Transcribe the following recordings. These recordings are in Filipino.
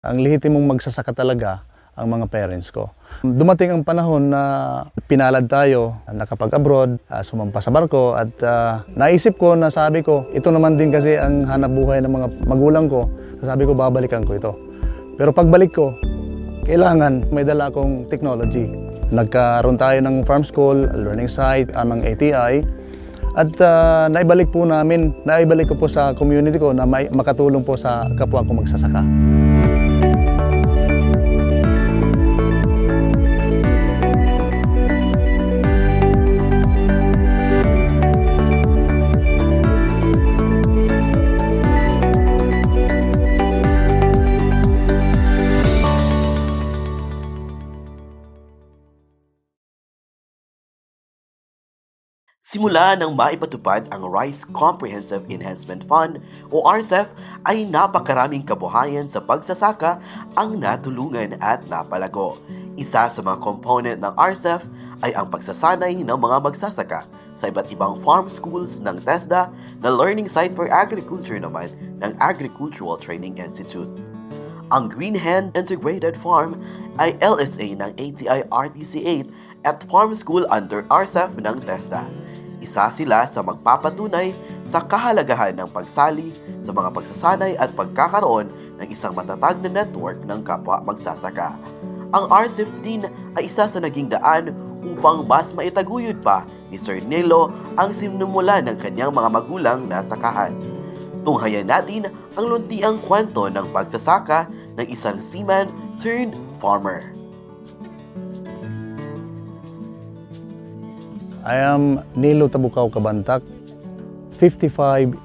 Ang lehitimong magsasaka talaga ang mga parents ko. Dumating ang panahon na pinalad tayo, nakapag-abroad, ah, sumampa sa barko at ah, naisip ko na sabi ko, ito naman din kasi ang hanap buhay ng mga magulang ko. Sabi ko, babalikan ko ito. Pero pagbalik ko, kailangan may dala akong technology. Nagkaroon tayo ng farm school, learning site, amang ATI, at ah, naibalik po namin, naibalik ko po sa community ko na may, makatulong po sa kapwa ko magsasaka. Simula nang maipatupad ang Rice Comprehensive Enhancement Fund o RCEF ay napakaraming kabuhayan sa pagsasaka ang natulungan at napalago. Isa sa mga component ng RCEF ay ang pagsasanay ng mga magsasaka sa iba't ibang farm schools ng TESDA na Learning Site for Agriculture naman ng Agricultural Training Institute. Ang Green Hand Integrated Farm ay LSA ng ATI RTC 8 at Farm School under RCEF ng TESDA. Isa sila sa magpapatunay sa kahalagahan ng pagsali sa mga pagsasanay at pagkakaroon ng isang matatag na network ng kapwa magsasaka. Ang RCEF din ay isa sa naging daan upang mas maitaguyod pa ni Sir Nilo ang sinumula ng kanyang mga magulang na sakahan. Tunghayan natin ang luntiang kwento ng pagsasaka ng isang seaman turned farmer. I am Nilo Tabukaw Kabantak, 55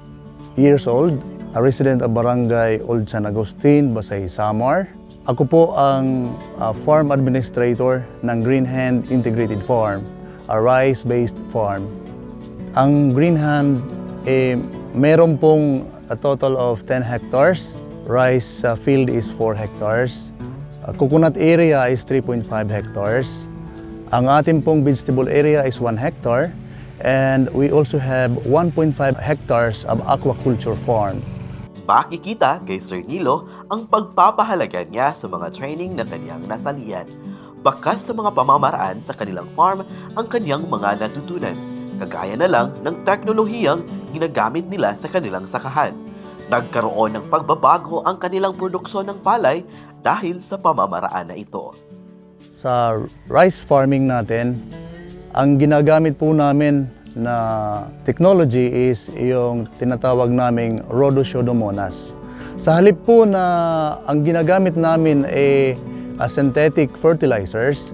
years old, a resident of Barangay Old San Agustin, Basay, Samar. Ako po ang uh, farm administrator ng Green Hand Integrated Farm, a rice-based farm. Ang Green Hand, eh, meron pong a total of 10 hectares. Rice uh, field is 4 hectares. Uh, coconut area is 3.5 hectares. Ang ating pong vegetable area is 1 hectare and we also have 1.5 hectares of aquaculture farm. Makikita kay Sir Nilo ang pagpapahalaga niya sa mga training na kanyang nasalihan. Bakas sa mga pamamaraan sa kanilang farm ang kanyang mga natutunan. Kagaya na lang ng teknolohiyang ginagamit nila sa kanilang sakahan. Nagkaroon ng pagbabago ang kanilang produksyon ng palay dahil sa pamamaraan na ito. Sa rice farming natin, ang ginagamit po namin na technology is yung tinatawag naming Rhodopseudomonas. Sa halip po na ang ginagamit namin ay uh, synthetic fertilizers,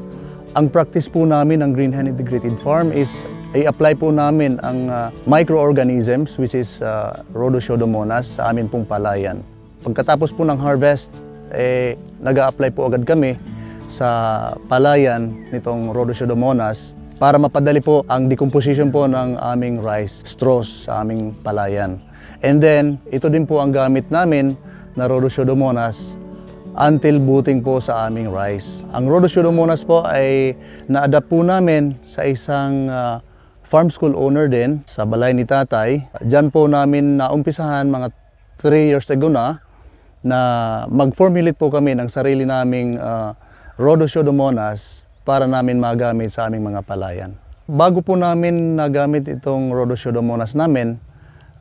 ang practice po namin ng Green Hand Integrated Farm is i-apply po namin ang uh, microorganisms which is uh, Rhodopseudomonas sa amin pong palayan. Pagkatapos po ng harvest, eh, nag-a-apply po agad kami sa palayan nitong Rhodopseudomonas para mapadali po ang decomposition po ng aming rice straws sa aming palayan. And then, ito din po ang gamit namin na Rhodopseudomonas until buting po sa aming rice. Ang Rhodopseudomonas po ay na-adapt po namin sa isang ah, farm school owner din sa balay ni tatay. Diyan po namin naumpisahan mga 3 years ago na na mag-formulate po kami ng sarili naming uh, Rhodopseudomonas para namin magamit sa aming mga palayan. Bago po namin nagamit itong Rhodopseudomonas namin,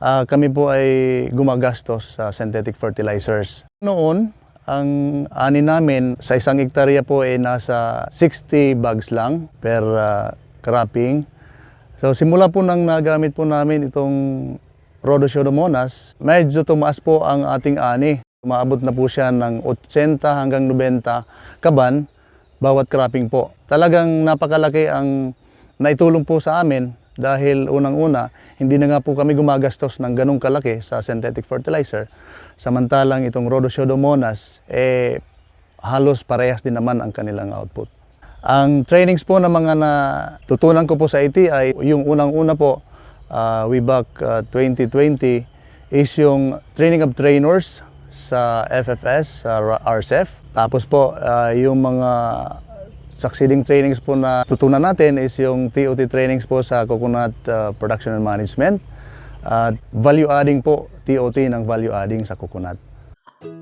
ah, kami po ay gumagastos sa synthetic fertilizers. Noon, ang ani namin sa isang hektarya po ay nasa 60 bags lang per ah, cropping. So simula po nang nagamit po namin itong Rhodopseudomonas, medyo tumaas po ang ating ani. Umaabot na po siya ng 80 hanggang 90 kaban bawat cropping po. Talagang napakalaki ang naitulong po sa amin dahil unang-una, hindi na nga po kami gumagastos ng ganong kalaki sa synthetic fertilizer. Samantalang itong Rhodopseudomonas, eh, halos parehas din naman ang kanilang output. Ang trainings po na mga natutunan ko po sa ATI, yung unang-una po, uh, way back uh, 2020, is yung training of trainers sa FFS, sa RCEF. Tapos po, uh, yung mga succeeding trainings po na tutunan natin is yung TOT trainings po sa Coconut uh, Production and Management. At value adding po, TOT ng value adding sa coconut.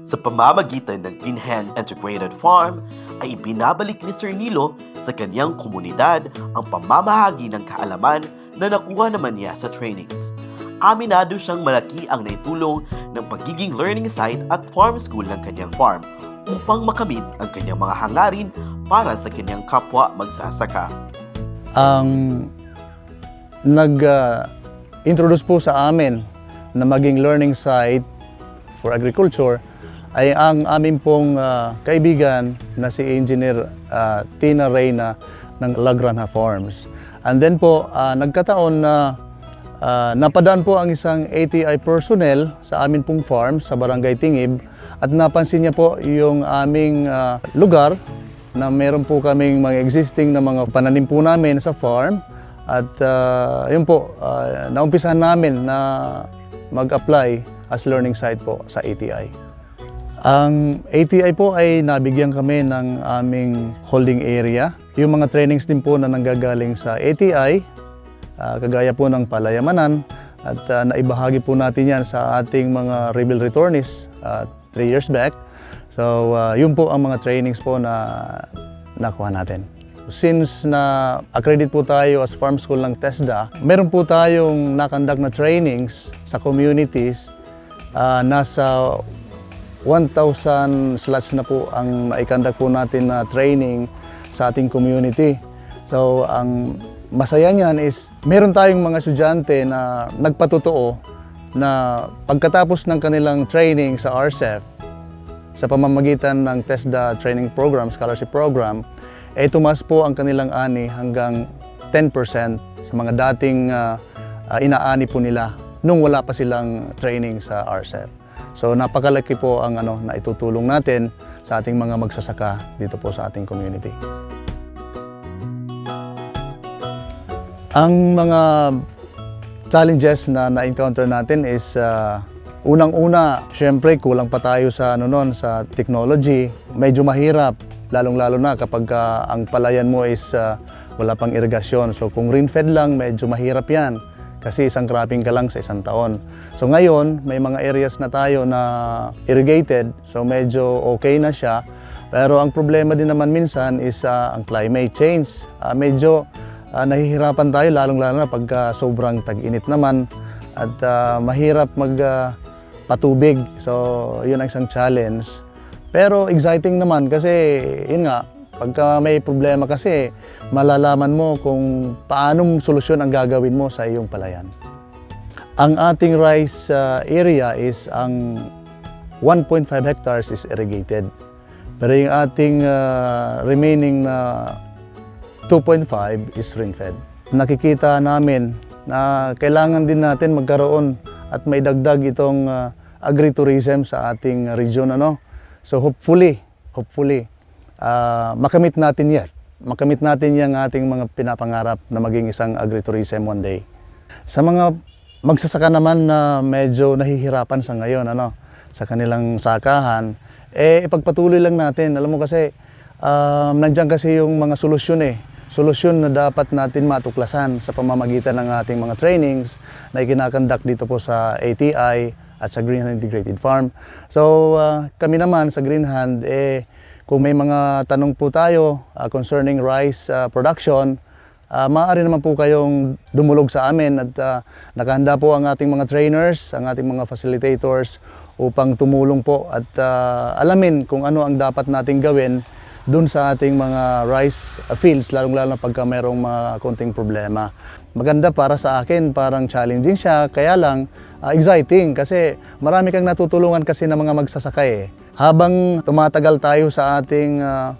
Sa pamamagitan ng in-hand integrated farm, ay binabalik ni Sir Nilo sa kanyang komunidad ang pamamahagi ng kaalaman na nakuha naman niya sa trainings. Aminado siyang malaki ang naitulong ng pagiging learning site at farm school ng kanyang farm upang makamit ang kanyang mga hangarin para sa kanyang kapwa magsasaka. ang nag-introduce po sa amin na maging learning site for agriculture ay ang aming pong ah, kaibigan na si Engineer ah, Tina Reyna ng La Granja Farms. And then po, ah, nagkataon na ah, napadaan po ang isang ATI personnel sa amin pong farm sa Barangay Tingib at napansin niya po yung aming ah, lugar na meron po kaming mga existing na mga pananim po namin sa farm at ah, yun po, ah, naumpisahan namin na mag-apply as learning site po sa ATI. Ang ATI po ay nabigyan kami ng aming holding area. Yung mga trainings din po na nanggagaling sa ATI, ah, kagaya po ng palayamanan, at ah, naibahagi po natin yan sa ating mga rebel returnees 3 years back. So, ah, yun po ang mga trainings po na nakuha natin. Since na accredit po tayo as farm school ng TESDA, meron po tayong nakandak na trainings sa communities. Ah, nasa 1,000 slots na po ang naikandak po natin na training sa ating community. So, ang masaya niyan is meron tayong mga estudyante na nagpatotoo na pagkatapos ng kanilang training sa RCEF, sa pamamagitan ng TESDA training program, scholarship program, eh tumas po ang kanilang ani hanggang 10% sa mga dating ah, ah, inaani po nila nung wala pa silang training sa RCEF. So napakalaki po ang ano na itutulong natin sa ating mga magsasaka dito po sa ating community. Ang mga challenges na na-encounter natin is ah, unang-una, syempre kulang pa tayo sa ano nun, sa technology. Medyo mahirap, lalong-lalo na kapag ah, ang palayan mo is ah, wala pang irigasyon. So kung rain-fed lang, medyo mahirap yan kasi isang cropping ka lang sa isang taon. So ngayon, may mga areas na tayo na irrigated, so medyo okay na siya. Pero ang problema din naman minsan is ah, ang climate change. Ah, medyo ah, nahihirapan tayo lalong-lalo na pagka sobrang tag-init naman at ah, mahirap mag ah, patubig. So, yun ang isang challenge. Pero exciting naman kasi yun nga, pagka may problema kasi malalaman mo kung paanong solusyon ang gagawin mo sa iyong palayan. Ang ating rice ah, area is ang 1.5 hectares is irrigated. Pero yung ating ah, remaining na 2.5 is rain-fed. Nakikita namin na kailangan din natin magkaroon at maidagdag itong ah, agritourism sa ating region. Ano? So hopefully, hopefully, ah, makamit natin yan. Makamit natin yung ating mga pinapangarap na maging isang agritourism one day. Sa mga magsasaka naman na medyo nahihirapan sa ngayon, ano, sa kanilang sakahan, eh ipagpatuloy lang natin. Alam mo kasi, um, nandiyan kasi yung mga solusyon eh. Solusyon na dapat natin matuklasan sa pamamagitan ng ating mga trainings na ikinakandak dito po sa ATI at sa Green Hand Integrated Farm. So ah, kami naman sa Green Hand, eh, kung may mga tanong po tayo ah, concerning rice ah, production, Ah, maaari naman po kayong dumulog sa amin at ah, nakahanda po ang ating mga trainers, ang ating mga facilitators upang tumulong po at ah, alamin kung ano ang dapat nating gawin dun sa ating mga rice fields, lalong-lalo na pagka mayroong mga konting problema. Maganda para sa akin, parang challenging siya, kaya lang ah, exciting kasi marami kang natutulungan kasi ng mga magsasaka eh. Habang tumatagal tayo sa ating ah,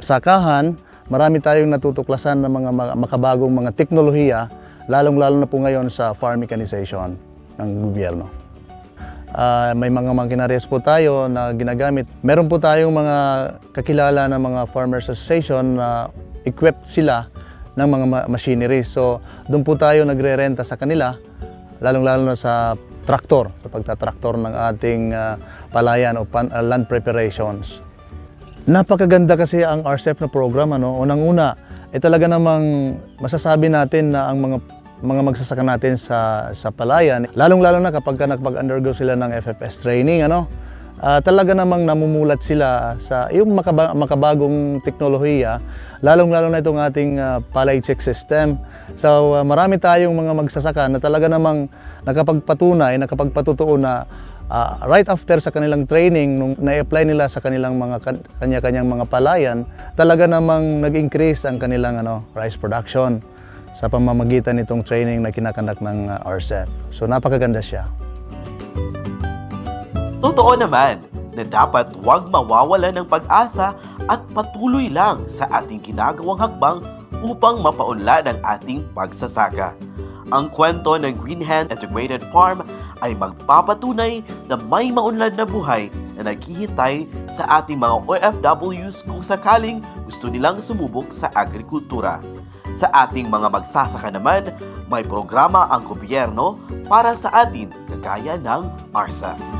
sakahan, marami tayong natutuklasan ng mga ma- makabagong mga teknolohiya, lalong-lalo na po ngayon sa farm mechanization ng gobyerno. Ah, may mga makinarias po tayo na ginagamit. Meron po tayong mga kakilala ng mga farmers association na equipped sila ng mga ma- machinery. So, doon po tayo nagre-renta sa kanila, lalong-lalo na sa traktor, sa pagtatraktor ng ating ah, palayan o pan- ah, land preparations. Napakaganda kasi ang RCEP na program. Ano? Unang-una, eh talaga namang masasabi natin na ang mga mga magsasaka natin sa sa palayan, lalong-lalo na kapag ka nakapag-undergo sila ng FFS training, ano? ah, talaga namang namumulat sila sa yung makaba- makabagong teknolohiya, lalong-lalo na itong ating ah, palay check system. So ah, marami tayong mga magsasaka na talaga namang nakapagpatunay, nakapagpatutuo na ah, right after sa kanilang training, nung na-apply nila sa kanilang mga kan- kanya-kanyang mga palayan, talaga namang nag-increase ang kanilang ano, rice production sa pamamagitan nitong training na kinakandak ng ah, RCEP. So napakaganda siya. Totoo naman na dapat huwag mawawala ng pag-asa at patuloy lang sa ating ginagawang hakbang upang mapaunlad ang ating pagsasaka. Ang kwento ng Green Hand Integrated Farm ay magpapatunay na may maunlad na buhay na naghihintay sa ating mga OFWs kung sakaling gusto nilang sumubok sa agrikultura. Sa ating mga magsasaka naman, may programa ang gobyerno para sa atin kagaya ng RCEF.